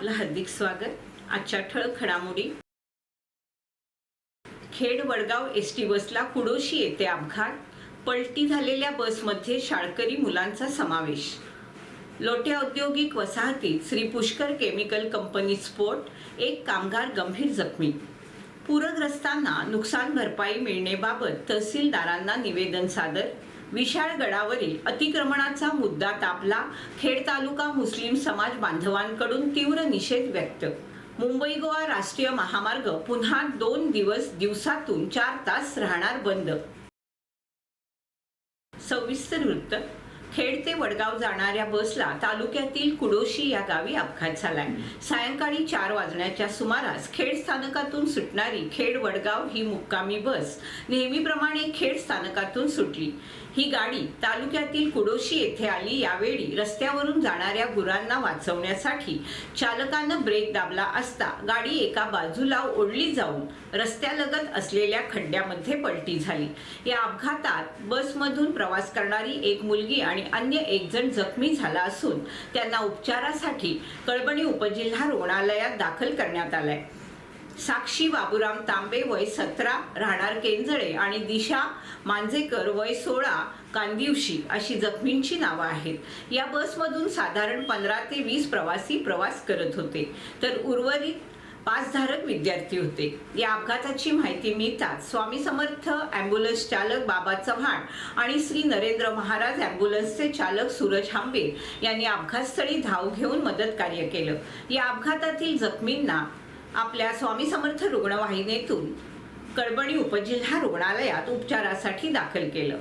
आपलं हार्दिक स्वागत. आजच्या ठळक घडामोडी. खेड वडगाव एस टी बसला कुडोशी येथे अपघात. पलटी झालेल्या बसमध्ये शाळकरी मुलांचा समावेश. लोटे औद्योगिक वसाहतीत श्री पुष्कर केमिकल कंपनी स्फोट एक कामगार गंभीर जखमी. पूरग्रस्तांना नुकसान भरपाई मिळण्याबाबत तहसीलदारांना निवेदन सादर. विशाळगडावरील अतिक्रमणाचा मुद्दा तापला खेड तालुका मुस्लिम समाज बांधवांकडून तीव्र निषेध व्यक्त. मुंबई गोवा राष्ट्रीय महामार्ग पुन्हा दोन दिवस दिवसातून चार तास राहणार बंद. सविस्तर वृत्त. खेड ते वडगाव जाणाऱ्या बसला तालुक्यातील कुडोशी या गावी अपघात झालाय. सायंकाळी चार वाजण्याच्या सुमारास खेड स्थानकातून सुटणारी खेड वडगाव ही मुक्कामी बस नेहमीप्रमाणे खेड स्थानकातून सुटली. ही गाडी तालुक्यातील कुडोशी येथे आली. यावेळी रस्त्यावरून जाणाऱ्या गुरांना वाचवण्यासाठी चालकानं ब्रेक दाबला असता गाडी एका बाजूला ओढली जाऊन रस्त्यालगत असलेल्या खड्ड्यामध्ये पलटी झाली. या अपघातात बसमधून प्रवास करणारी एक मुलगी आणि अन्य एक जण जखमी झाला असून त्यांना उपचारासाठी कळबणी उपजिल्हा रुग्णालयात दाखल करण्यात आलाय. साक्षी बाबुराम तांबे वय सतरा राहणार केंजळे आणि दिशा मांजेकर वय सोळा कांदिवशी अशी जखमींची नावं आहेत. या बसमधून साधारण पंधरा ते वीस प्रवासी प्रवास करत होते. तर उर्वरित पासधारक विद्यार्थी होते. या अपघाताची माहिती मिळताच स्वामी समर्थ ॲम्ब्युलन्स चालक बाबा चव्हाण आणि श्री नरेंद्र महाराज ॲम्ब्युलन्सचे चालक सूरज हांबे यांनी अपघातस्थळी धाव घेऊन मदत कार्य केलं. या अपघातातील जखमींना आपल्या स्वामी समर्थ रुग्णवाहिनीतून कळबणी उपजिल्हा रुग्णालयात उपचारासाठी दाखल केलं.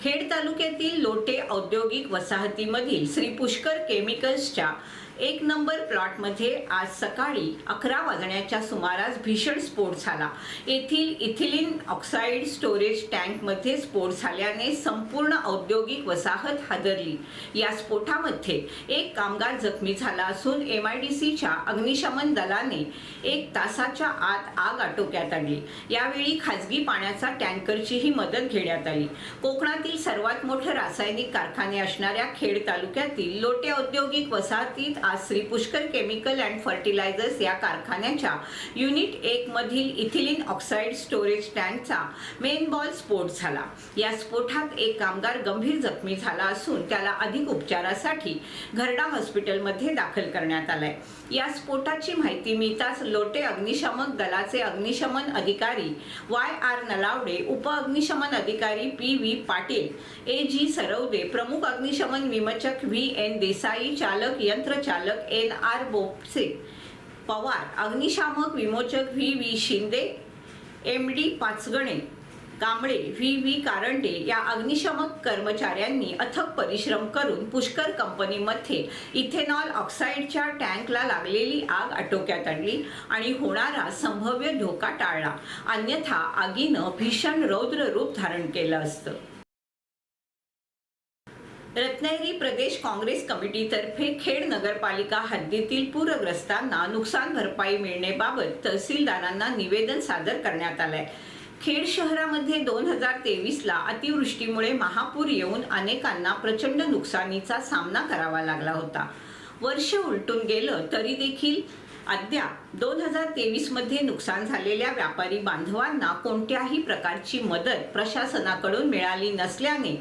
खेड तालुक्यातील लोटे औद्योगिक वसाहतीमधील श्री पुष्कर केमिकल्सच्या एक नंबर प्लॉटमध्ये आज सकाळी अकरा वाजण्याच्या सुमारास भीषण स्फोट झाला. येथील इथिलिन ऑक्साईड स्टोरेज टँकमध्ये स्फोट झाल्याने संपूर्ण औद्योगिक वसाहत हादरली. या स्फोटामध्ये एक कामगार जखमी झाला असून एम आय डी सीच्या अग्निशमन दलाने एक तासाच्या आत आग आटोक्यात आणली. यावेळी खाजगी पाण्याचा टँकरचीही मदत घेण्यात आली. कोकणातील सर्वात मोठे रासायनिक कारखाने असणाऱ्या खेड तालुक्यातील लोटे औद्योगिक वसाहतीत आज Shri Pushkar chemical and fertilisers या कारखान्याच्या युनिट एक मधील इथिलिन ऑक्साईड स्टोरेज टँकचा मेन बॉल स्फोट झाला. या स्फोटात एक कामगार गंभीर जखमी झाला असून त्याला अधिक उपचारासाठी घरडा हॉस्पिटलमध्ये दाखल करण्यात आलाय. या स्फोटाची माहिती मिळताच लोटे अग्निशमक दलाचे अग्निशमन अधिकारी वाय आर नलावडे उप अग्निशमन अधिकारी P V Patil A G Sarvade प्रमुख अग्निशमन विमचक व्ही एन देसाई चालक यंत्रचालक एन आर बोपसे पवार अग्निशामक विमोचक V V Shinde M D Pachgane Kamble V V Karande या अग्निशमक कर्मचाऱ्यांनी अथक परिश्रम करून पुष्कर कंपनीमध्ये इथेनॉल ऑक्साईडच्या टँकला लागलेली आग आटोक्यात आणली आणि होणारा संभाव्य धोका टाळला. अन्यथा आगीनं भीषण रौद्र रूप धारण केलं असतं. रत्नागिरी प्रदेश काँग्रेस कमिटीतर्फे खेड नगरपालिका हद्दीतील पूरग्रस्तांना नुकसान भरपाई मिळण्याबाबत तहसीलदारांना निवेदन सादर करण्यात आलंय. खेड शहरामध्ये दोन हजार तेवीसला अतिवृष्टीमुळे महापूर येऊन अनेकांना प्रचंड नुकसानीचा सामना करावा लागला होता. वर्ष उलटून गेलं तरी देखील अद्याप दोन हजार तेवीसमध्ये नुकसान झालेल्या व्यापारी बांधवांना कोणत्याही प्रकारची मदत प्रशासनाकडून मिळाली नसल्याने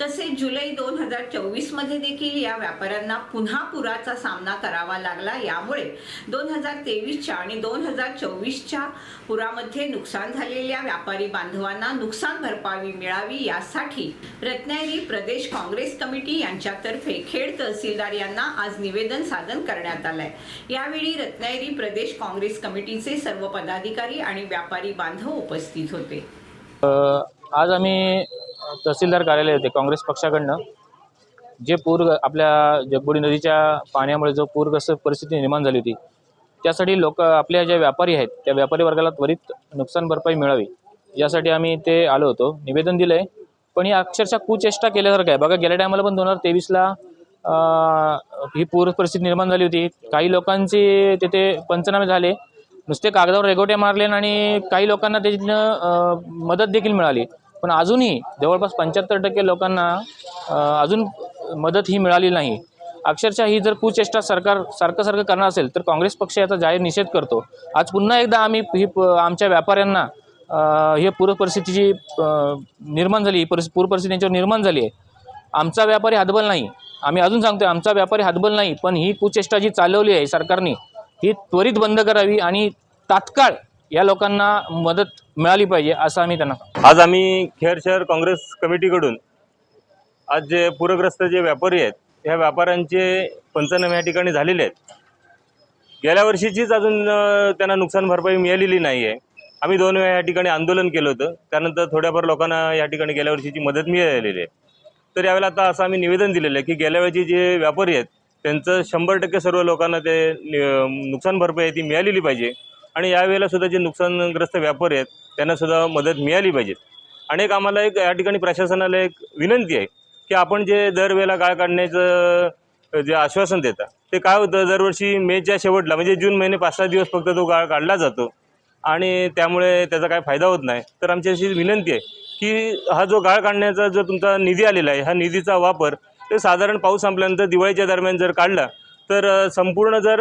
तसेच जुलै दोन हजार चोवीसमध्ये देखील या व्यापाऱ्यांना पुन्हा पुराचा सामना करावा लागला. यामुळे दोन हजार तेवीसच्या आणि दोन हजार चोवीसच्या पुरामध्ये नुकसान झालेल्या व्यापारी बांधवांना नुकसान भरपाई मिळावी यासाठी रत्नागिरी प्रदेश काँग्रेस कमिटी यांच्यातर्फे खेड तहसीलदार यांना आज निवेदन सादर करण्यात आलंय. यावेळी रत्नागिरी प्रदेश काँग्रेस कमिटीचे सर्व पदाधिकारी आणि व्यापारी बांधव उपस्थित होते. आज आम्ही तहसीलदार कार्यालय होते काँग्रेस पक्षाकडनं. जे पूर आपल्या जगबुडी नदीच्या पाण्यामुळे जो पूरग्रस्त परिस्थिती निर्माण झाली होती त्यासाठी लोक आपल्या ज्या व्यापारी आहेत त्या व्यापारी वर्गाला त्वरित नुकसान भरपाई मिळावी यासाठी आम्ही ते आलो होतो. निवेदन दिलं आहे पण ही अक्षरशः कुचेष्टा केल्यासारखं आहे. बघा गेल्या टायमाला पण दोन हजार तेवीसला ही पूर परिस्थिती निर्माण झाली होती. काही लोकांचे तिथे पंचनामे झाले. नुसते कागदावर रेगोटे मारले आणि काही लोकांना त्याच्यातनं मदत देखील मिळाली. पण अजूनही जवळपास पंच्याहत्तर टक्के लोकांना अजून मदत ही मिळाली नाही. अक्षरशः ही जर कुचेष्टा सरकार सारखं सारखं करणार असेल तर काँग्रेस पक्ष याचा जाहीर निषेध करतो. आज पुन्हा एकदा आम्ही ही प- आमच्या व्यापाऱ्यांना हे पूर परिस्थितीची निर्माण झाली. ही परिस पूर परिस्थिती यांच्यावर निर्माण झाली आहे. आमचा व्यापारी हातबल नाही. आम्ही अजून सांगतोय आमचा व्यापारी हातबल नाही पण ही कुचेष्टा जी चालवली आहे सरकारने ही त्वरित बंद करावी आणि तात्काळ या लोकांना मदत मिळाली पाहिजे असं आम्ही त्यांना आज आम्ही खेड शहर काँग्रेस कमिटीकडून आज जे पूरग्रस्त जे व्यापारी आहेत ह्या व्यापाऱ्यांचे पंचनामे या ठिकाणी झालेले आहेत. गेल्या वर्षीचीच अजून त्यांना नुकसान भरपाई मिळालेली नाही आहे आम्ही दोन वेळा या ठिकाणी आंदोलन केलं होतं. त्यानंतर थोड्याफार लोकांना या ठिकाणी गेल्या वर्षीची मदत मिळालेली आहे. तर यावेळेला आता असं आम्ही निवेदन दिलेलं आहे की गेल्या वेळेची जे व्यापारी आहेत त्यांचं शंभर टक्के सर्व लोकांना ते नि- नुकसान भरपाई आहे ती मिळालेली पाहिजे. आणि यावेळेला सुद्धा जे नुकसानग्रस्त व्यापारी आहेत त्यांनासुद्धा मदत मिळाली पाहिजे. आणि एक आम्हाला एक या ठिकाणी प्रशासनाला एक विनंती आहे की आपण जे दरवेळेला गाळ काढण्याचं जे आश्वासन देता ते काय होतं? दरवर्षी मेच्या शेवटला म्हणजे जून महिने पाच सहा दिवस फक्त तो गाळ काढला जातो. आणि त्यामुळे त्याचा काय फायदा होत नाही. तर आमची अशी विनंती आहे की हा जो गाळ काढण्याचा जो तुमचा निधी आलेला आहे ह्या निधीचा वापर ते साधारण पाऊस संपल्यानंतर दिवाळीच्या दरम्यान जर काढला तर संपूर्ण जर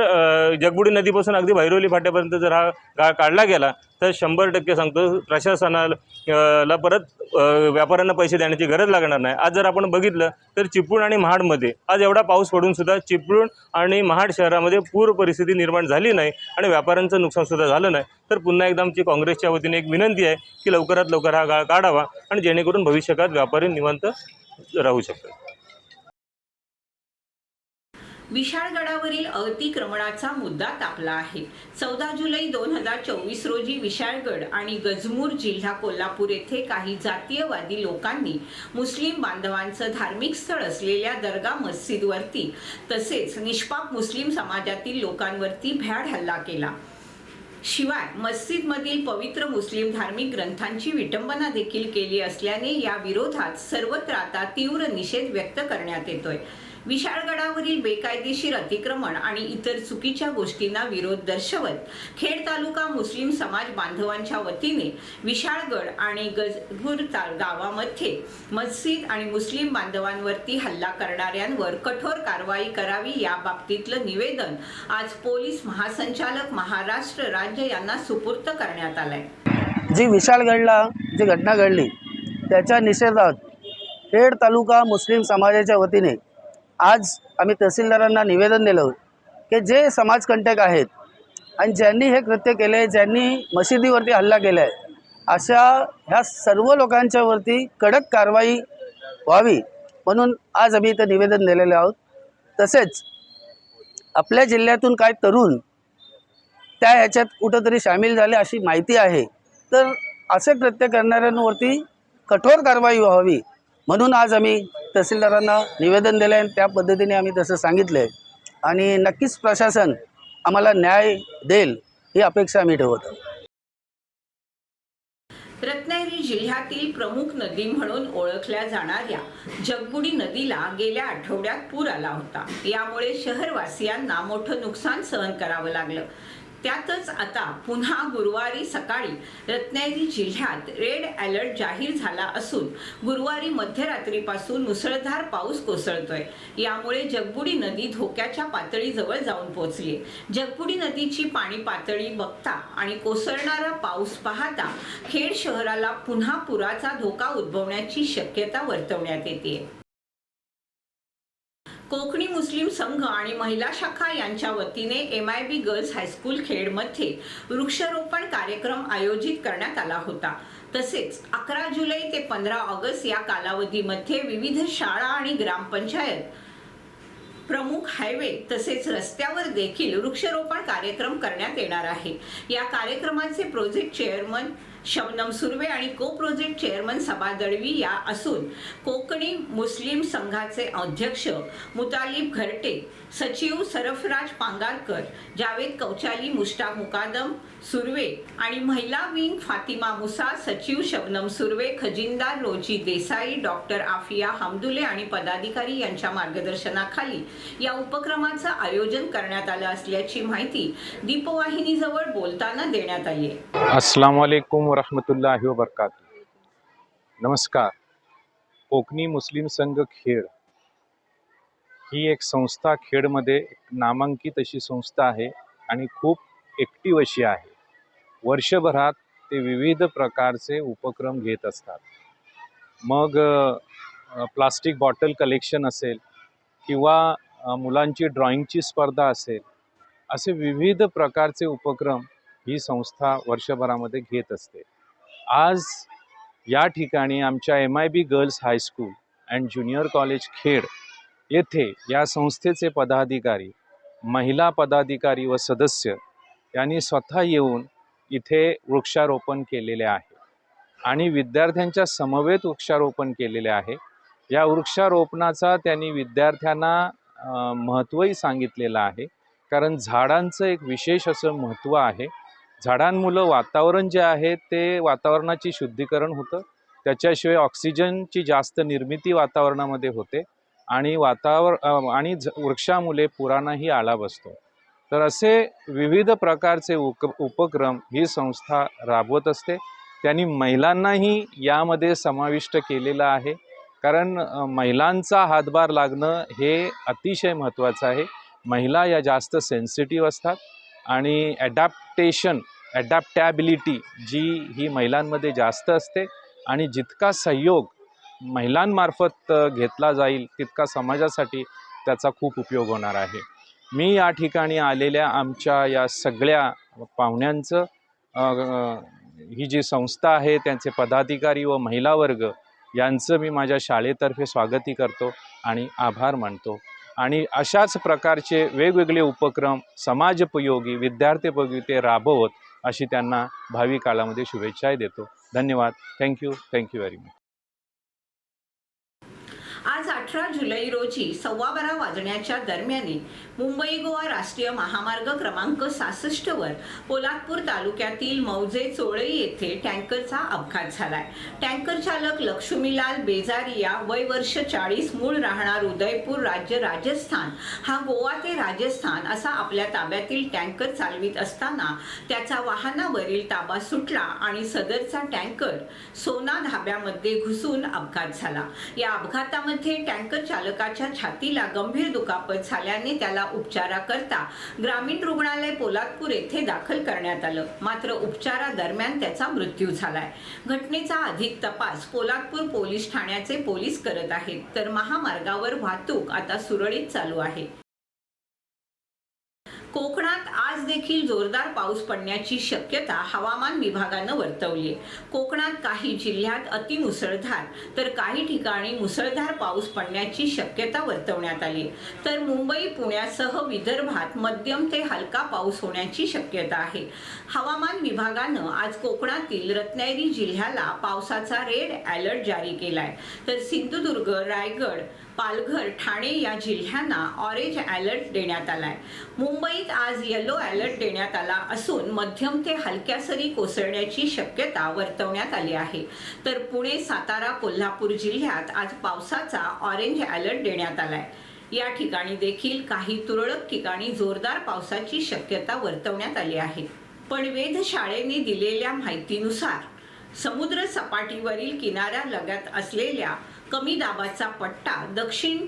जगबुडी नदीपासून अगदी भैरवली फाट्यापर्यंत जर हा गाळ काढला गेला तर शंभर टक्के सांगतो प्रशासनाला ला परत व्यापाऱ्यांना पैसे देण्याची गरज लागणार नाही. आज जर आपण बघितलं तर चिपळूण आणि महाडमध्ये आज एवढा पाऊस पडूनसुद्धा चिपळूण आणि महाड शहरामध्ये पूर परिस्थिती निर्माण झाली नाही आणि व्यापाऱ्यांचं नुकसानसुद्धा झालं नाही. तर पुन्हा एकदा आमची काँग्रेसच्या वतीने एक विनंती आहे की लवकरात लवकर हा गाळ काढावा आणि जेणेकरून भविष्यकाळात व्यापारी निवांत राहू शकतात. विशाळगडावरील अतिक्रमणाचा मुद्दा तापला आहे. चौदा जुलै दोन हजार चोवीस रोजी विशाळगड आणि गजमूर जिल्हा कोल्हापूर येथे काही जातीयवादी लोकांनी मुस्लिम बांधवांचं धार्मिक स्थळ असलेल्या दर्गा मस्जिदवरती तसेच निष्पाप मुस्लिम समाजातील लोकांवरती भ्याड हल्ला केला. शिवाय मस्जिदमधील पवित्र मुस्लिम धार्मिक ग्रंथांची विटंबना देखील केली असल्याने या विरोधात सर्वत्र आता तीव्र निषेध व्यक्त करण्यात येतोय. विशाळगडावरील बेकायदेशीर अतिक्रमण आणि इतर चुकीच्या गोष्टींना विरोध दर्शवत खेड तालुका मुस्लिम समाज बांधवांच्या वतीने विशाळगड आणि गजगुर गावामध्ये मस्जिद आणि मुस्लिम बांधवांवरती हल्ला करणाऱ्यांवर कठोर कारवाई करावी या बाबतीतलं निवेदन आज पोलीस महासंचालक महाराष्ट्र राज्य यांना सुपूर्त करण्यात आलंय. जी विशाळगडला जी घटना घडली त्याच्या निषेधात खेड तालुका मुस्लिम समाजाच्या वतीने आज आम्ही तहसीलदारांना निवेदन दिलं की जे समाजकंटक आहेत आणि ज्यांनी हे कृत्य केले आहे ज्यांनी मशिदीवरती हल्ला केला आहे अशा ह्या सर्व लोकांच्यावरती कडक कारवाई व्हावी म्हणून आज आम्ही इथं निवेदन दिलेलं आहोत. तसेच आपल्या जिल्ह्यातून काय तरुण त्या ह्याच्यात कुठंतरी सामील झाले अशी माहिती आहे. तर असे कृत्य करणाऱ्यांवरती कठोर कारवाई व्हावी म्हणून आज आम्ही तहसीलदारांना निवेदन दिलं आहे आणि त्या पद्धतीने आम्ही तसं सांगितलं आहे आणि नक्कीच प्रशासन आम्हाला न्याय देईल ही अपेक्षा आम्ही ठेवत आहोत. रत्नागिरी जिल्ह्यातील प्रमुख नदी म्हणून ओळखल्या जाणाऱ्या जगबुडी नदीला गेल्या आठवड्यात पूर आला होता. यामुळे शहरवासियांना मोठं नुकसान सहन करावं लागलं. त्यातच आता पुन्हा गुरुवारी सकाळी रत्नागिरी जिल्ह्यात रेड अलर्ट जाहीर झाला असून गुरुवारी मध्यरात्रीपासून मुसळधार पाऊस कोसळतोय. यामुळे जगबुडी नदी धोक्याच्या पातळीजवळ जाऊन पोहोचली जगबुडी नदीची पाणी पातळी बघता आणि कोसळणारा पाऊस पाहता खेड शहराला पुन्हा पुराचा धोका उद्भवण्याची शक्यता वर्तवण्यात येते कोकणी मुस्लिम संघ आणि महिला शाखा यांच्या वतीने M I B girls high school खेडमध्ये वृक्षारोपण कार्यक्रम आयोजित करण्यात आला होता. तसेच अकरा जुलै ते पंधरा ऑगस्ट या कालावधीमध्ये विविध शाळा आणि ग्रामपंचायत प्रमुख हायवे तसेच रस्त्यावर देखील वृक्षारोपण कार्यक्रम करण्यात येणार आहे. या कार्यक्रमाचे प्रोजेक्ट चेअरमन शबनम सुर्वे आणि को प्रोजेक्ट चेअरमन सभा दळवी या असून कोकणी मुस्लिम संघाचे अध्यक्ष मुतालिब घरटे सचिव सरफराज पांगारकर जावेद कौचाली मुश्ताक मुकादम सुर्वे आणि महिला विंग फातिमा मुसा सचिव शबनम सुर्वे खजिनदार रोजी देसाई डॉक्टर आफिया हमदुले आणि पदाधिकारी यांच्या मार्गदर्शनाखाली या उपक्रमाचं आयोजन करण्यात आलं असल्याची माहिती दीपवाहिनीजवळ बोलताना देण्यात आली आहे. वालेकुम वरहमतुल्लाही वबरकात नमस्कार कोकणी मुस्लिम संघ खेड ही एक संस्था खेडमध्ये एक नामांकित अशी संस्था आहे आणि खूप ॲक्टिव्ह अशी आहे. वर्षभरात ते विविध प्रकारचे उपक्रम घेत असतात. मग प्लास्टिक बॉटल कलेक्शन असेल किंवा मुलांची ड्रॉइंगची स्पर्धा असेल असे विविध प्रकारचे उपक्रम ही संस्था वर्षभरामध्ये घेत असते. आज या ठिकाणी आमच्या M I B girls high school and junior college Khed येथे या संस्थेचे पदाधिकारी महिला पदाधिकारी व सदस्य यांनी स्वतः येऊन इथे वृक्षारोपण केलेले आहे आणि विद्यार्थ्यांच्या समवेत वृक्षारोपण केलेले आहे. या वृक्षारोपणाचा त्यांनी विद्यार्थ्यांना महत्त्वही सांगितलेलं आहे. कारण झाडांचं एक विशेष असं महत्त्व आहे. झाडांमुळं वातावरण जे आहे ते वातावरणाची शुद्धीकरण होतं. त्याच्याशिवाय ऑक्सिजनची जास्त निर्मिती वातावरणामध्ये होते आणि वातावरण आणि झ वृक्षामुळे पुराणाही आळा बसतो. तर असे विविध प्रकारचे उक उपक्रम ही संस्था राबवत असते. त्यांनी महिलांनाही यामध्ये समाविष्ट केलेलं आहे. कारण महिलांचा हातभार लागणं हे अतिशय महत्त्वाचं आहे. महिला या जास्त सेन्सिटिव्ह असतात. आणि ॲडॅप्टेशन ॲडॅप्टॅबिलिटी जी ही महिलांमध्ये जास्त असते आणि जितका सहयोग महिलांमार्फत घेतला जाईल तितका समाजासाठी त्याचा खूप उपयोग होणार आहे. मी या ठिकाणी आलेल्या आमच्या या सगळ्या पाहुण्यांचं ही जी संस्था आहे त्यांचे पदाधिकारी व महिला वर्ग यांचं मी माझ्या शाळेतर्फे स्वागती करतो आणि आभार मानतो. आणि अशाच प्रकारचे वेगवेगळे उपक्रम समाजोपयोगी विद्यार्थीपयोगी ते राबवत अशी त्यांना भावी काळामध्ये शुभेच्छाही देतो. धन्यवाद. थँक्यू थँक्यू व्हेरी मच आज अठरा जुलै रोजी सव्वा बारा वाजण्याच्या दरम्यानी मुंबई गोवा राष्ट्रीय महामार्ग क्रमांक सहासष्ट वर पोलादपूर तालुक्यातील मौजे चोळई येथे टँकरचा अपघात झालाय. टँकर चालक लक्ष्मीलाल बेजारिया वय वर्ष चाळीस मूळ राहणार उदयपूर राज्य राजस्थान. हा गोवा ते राजस्थान असा आपल्या ताब्यातील टँकर चालवित असताना त्याचा वाहनावरील ताबा सुटला आणि सदरचा टँकर सोना धाब्यामध्ये घुसून अपघात झाला. या अपघातामध्ये टँकर चालकाच्या छातीला गंभीर दुखापत झाल्याने त्याला उपचाराकरता ग्रामीण रुग्णालय पोलादपूर येथे दाखल करण्यात आलं. मात्र उपचारादरम्यान त्याचा मृत्यू झालाय. घटनेचा अधिक तपास पोलादपूर पोलीस ठाण्याचे पोलीस करत आहेत. तर महामार्गावर वाहतूक आता सुरळीत चालू आहे. कोकणात आज देखील जोरदार पाऊस पडण्याची शक्यता हवामान विभागानं वर्तवली आहे. कोकणात काही जिल्ह्यात अतिमुसळधार तर काही ठिकाणी मुसळधार पाऊस पडण्याची शक्यता वर्तवण्यात आली तर मुंबई पुण्यासह विदर्भात मध्यम ते हलका पाऊस होण्याची शक्यता आहे. हवामान विभागानं आज कोकणातील रत्नागिरी जिल्ह्याला पावसाचा रेड अलर्ट जारी केला आहे तर सिंधुदुर्ग रायगड पालघर ठाणे या जिल्ह्यांना ऑरेंज अलर्ट देण्यात आला आहे मुंबई मुंबईत आज येलो अलर्ट देण्यात आला असून मध्यम ते हलक्या सरी कोसळण्याची शक्यता वर्तवण्यात आली आहे. तर पुणे सातारा कोल्हापूर जिल्ह्यात आज पावसाचा ऑरेंज अलर्ट देण्यात आलाय. या ठिकाणी देखील काही तुरळक ठिकाणी जोरदार पावसाची शक्यता वर्तवण्यात आली आहे. पण वेधशाळेने दिलेल्या माहितीनुसार समुद्र सपाटीवरील किनाऱ्यालगत असलेल्या कमी दाबाचा पट्टा दक्षिण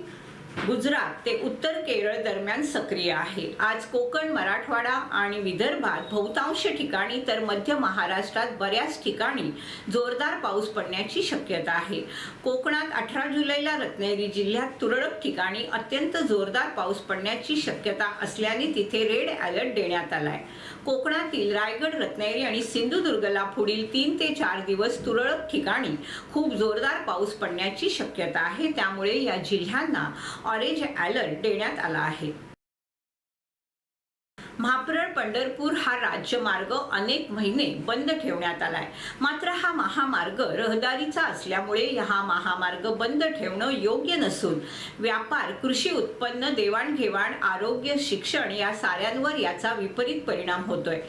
गुजरात ते उत्तर केरळ दरम्यान सक्रिय आहे. आज कोकण मराठवाडा आणि विदर्भात बहुतांश ठिकाणी तर मध्य महाराष्ट्रात बऱ्याच ठिकाणी जोरदार पाऊस पडण्याची शक्यता आहे. कोकणात अठरा जुलैला रत्नागिरी जिल्ह्यात तुरळक ठिकाणी अत्यंत जोरदार पाऊस पडण्याची शक्यता असल्याने तिथे रेड अलर्ट देण्यात आलाय. कोकणातील रायगड रत्नागिरी आणि सिंधुदुर्गला पुढील तीन ते चार दिवस तुरळक ठिकाणी खूप जोरदार पाऊस पडण्याची शक्यता आहे. त्यामुळे या जिल्ह्यांना ऑरेंज अलर्ट देण्यात आला आहे. म्हापरळ पंढरपूर हा राज्यमार्ग अनेक महिने बंद ठेवण्यात आलाय. मात्र हा महामार्ग रहदारीचा असल्यामुळे हा महामार्ग बंद ठेवणं योग्य नसून व्यापार कृषी उत्पन्न देवाणघेवाण आरोग्य शिक्षण या साऱ्यांवर याचा विपरीत परिणाम होतोय.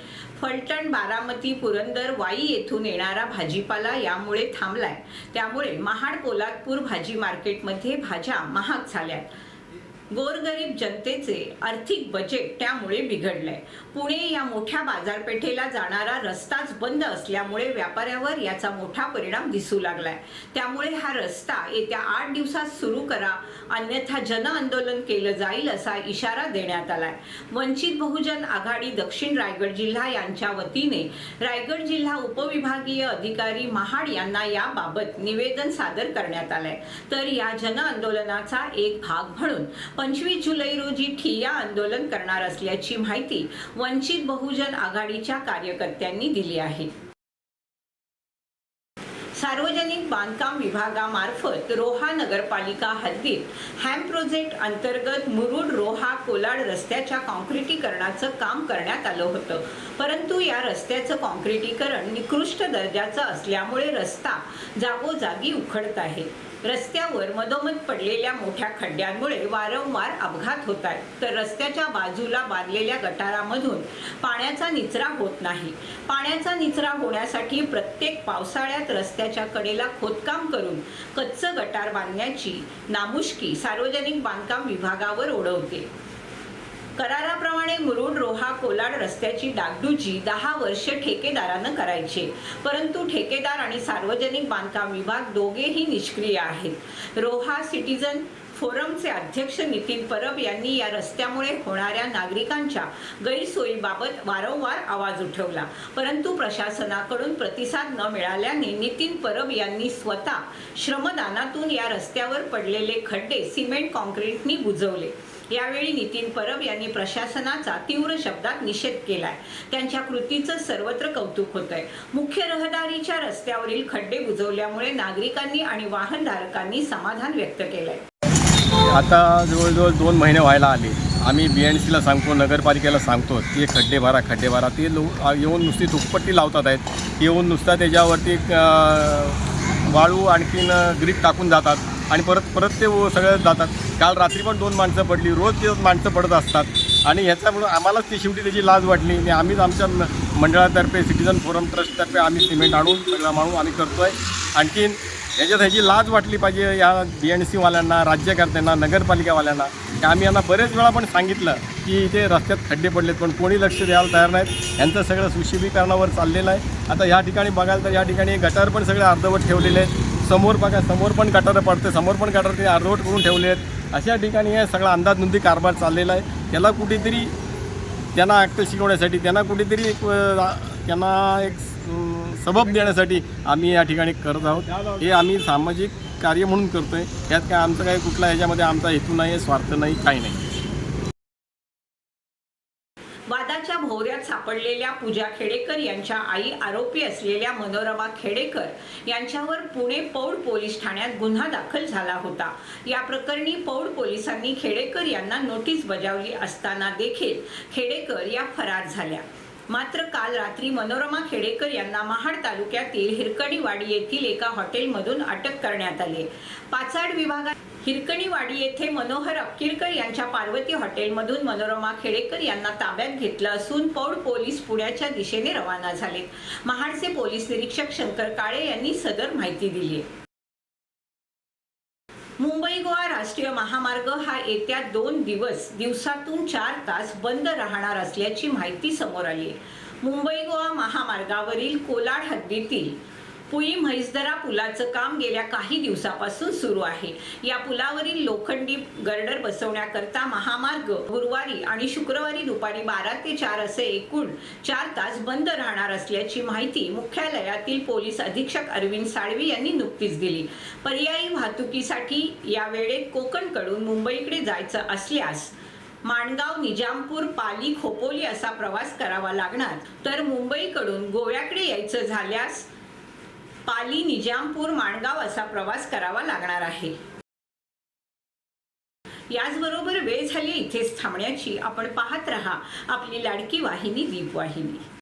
फलटण बारामती पुरंदर वाई येथून येणारा भाजीपाला यामुळे थांबलाय. त्यामुळे महाड पोलादपूर भाजी मार्केटमध्ये भाज्या महाग झाल्यात. गोरगरीब जनतेचे आर्थिक बजेट त्यामुळे बिघडलंय. पुणे या मोठ्या बाजारपेठेला जाणारा रस्ताच बंद असल्यामुळे व्यापाऱ्यावर याचा मोठा परिणाम दिसू लागलाय. त्यामुळे हा रस्ता येत्या आठ दिवसात सुरू करा अन्यथा जन आंदोलन केलं जाईल असा इशारा देण्यात आलाय. वंचित बहुजन आघाडी दक्षिण रायगड जिल्हा यांच्या वतीने रायगड जिल्हा उपविभागीय अधिकारी महाड यांना याबाबत निवेदन सादर करण्यात आलंय. तर या जन आंदोलनाचा एक भाग म्हणून पंचवीस जुलै रोजी ठिय्या आंदोलन करणार असल्याची माहिती वंचित बहुजन आघाडीच्या कार्यकर्त्यांनी दिली आहे. सार्वजनिक बांधकाम विभागामार्फत रोहा नगरपालिका हद्दीत हॅम प्रोजेक्ट अंतर्गत मुरुड रोहा कोलाड रस्त्याच्या कॉन्क्रिटीकरणाचं काम करण्यात आलं होतं. परंतु या रस्त्याचं कॉन्क्रिटीकरण निकृष्ट दर्जाचं असल्यामुळे रस्ता जागोजागी उखडत आहे. रस्त्यावर मधोमध पडलेल्या मोठ्या खड्ड्यांमुळे वारंवार अपघात होत आहेत. तर रस्त्याच्या बाजूला बांधलेल्या गटारामधून पाण्याचा निचरा होत नाही. पाण्याचा निचरा होण्यासाठी प्रत्येक पावसाळ्यात रस्त्याच्या कडेला खोदकाम करून कच्चं गटार बांधण्याची नामुष्की सार्वजनिक बांधकाम विभागावर ओढवते. कराराप्रमाणे मुरुड रोहा कोलाड रस्त्याची डागडुजी दहा वर्ष ठेकेदारानं करायचे. परंतु ठेकेदार आणि सार्वजनिक बांधकाम विभाग दोघेही निष्क्रिय आहेत. रोहा सिटीजन फोरमचे अध्यक्ष नितीन परब यांनी या रस्त्यामुळे होणाऱ्या नागरिकांच्या गैरसोयीबाबत वारंवार आवाज उठवला. परंतु प्रशासनाकडून प्रतिसाद न मिळाल्याने नितीन परब यांनी स्वतः श्रमदानातून या रस्त्यावर पडलेले खड्डे सिमेंट कॉन्क्रीटनी बुजवले. यावेळी नितीन परब यांनी प्रशासनाचा तीव्र शब्दात निषेध केलाय. त्यांच्या कृतीचं सर्वत्र कौतुक होत आहे मुख्य रहदारीच्या रस्त्यावरील खड्डे बुजवल्यामुळे नागरिकांनी आणि वाहनधारकांनी समाधान व्यक्त केलंय. आता जवळजवळ दोन महिने व्हायला आले. आम्ही बी एन सीला सांगतो नगरपालिकेला सांगतो ते खड्डे भरा खड्डे भरा. ते लो येऊन नुसती तुकपट्टी लावतात आहेत. येऊन नुसता त्याच्यावरती वाळू आणखीन ग्रीप टाकून जातात आणि परत परत ते सगळं जातात. काल रात्री पण दोन माणसं पडली रोज ते माणसं पडत असतात. आणि ह्याच्यामुळं आम्हालाच ती शेवटी त्याची लाज वाटली. आणि आम्हीच आमच्या मंडळातर्फे सिटीजन फोरम ट्रस्टतर्फे आम्ही सिमेंट आणून सगळा माणून आम्ही करतो आहे आणखीन याच्यात ह्याची लाज वाटली पाहिजे या बी एन सीवाल्यांना राज्यकर्त्यांना नगरपालिकावाल्यांना. की आम्ही यांना बरेच वेळा पण सांगितलं की इथे रस्त्यात खड्डे पडलेत पण कोणी लक्ष द्यायला तयार नाहीत. यांचं सगळं सुशिबीकरणावर चाललेलं आहे. आता या ठिकाणी बघाल तर या ठिकाणी गटार पण सगळे अर्धवट ठेवलेले आहेत. समोर बघा समोर पण गटारं पडते समोर पण गटार ते अर्धवट करून ठेवले आहेत. अशा ठिकाणी हे सगळा अंदाजनुंदी कारभार चाललेला आहे. त्याला कुठेतरी त्यांना अक्कल शिकवण्यासाठी त्यांना कुठेतरी एक त्यांना एक सबब देण्यासाठी आम्ही या ठिकाणी करत आहोत. हे आम्ही सामाजिक कार्य म्हणून करतो आहे यात काय आमचं काही कुठला याच्यामध्ये आमचा हेतू नाही स्वार्थ नाही काही नाही. वादाच्या भोवऱ्यात सापडलेल्या पूजा खेडेकर यांच्या आई आरोपी असलेल्या मनोरमा खेडेकर यांच्यावर पुणे पौड पोलीस ठाण्यात गुन्हा दाखल झाला होता. या प्रकरणी पौड पोलिसांनी खेडेकर यांना नोटीस बजावली असताना देखील खेडेकर या फरार झाल्या. मात्र काल रात्री मनोरमा खेडेकर यांना महाड तालुक्यातील हिरकणीवाडी येथील एका हॉटेलमधून अटक करण्यात आली. पाचाड विभागात हिरकणीवाडी येथे मनोहर अक्किरकर यांच्या पार्वती हॉटेलमधून मनोरमा खेडेकर यांना ताब्यात घेतलं असून पौड पोलीस पुण्याच्या दिशेने रवाना झालेत. महाडचे पोलीस निरीक्षक शंकर काळे यांनी सदर माहिती दिली. मुंबई गोवा राष्ट्रीय महामार्ग हा येत्या दोन दिवस दिवसातून चार तास बंद राहणार असल्याची माहिती समोर आली आहे मुंबई गोवा महामार्गावरील कोलाड हद्दीतील पुई म्हैसदरा पुलाचं काम गेल्या काही दिवसापासून सुरू आहे. या पुलावरील लोखंडी गर्डर बसवण्याकरता महामार्ग गुरुवारी आणि शुक्रवारी दुपारी बारा ते चार असे एकूण चार तास बंद राहणार असल्याची माहिती मुख्यालयातील पोलीस अधीक्षक अरविंद साळवी यांनी नुकतीच दिली. पर्यायी वाहतुकीसाठी या वेळेत कोकणकडून मुंबईकडे जायचं असल्यास माणगाव निजामपूर पाली खोपोली असा प्रवास करावा लागणार. तर मुंबईकडून गोव्याकडे यायचं झाल्यास पाली निजामपूर माणगाव असा प्रवास करावा लागणार आहे. याचबरोबर वेळ झाली इथेच थांबण्याची. आपण पाहत रहा आपली लाडकी वाहिनी दीप वाहिनी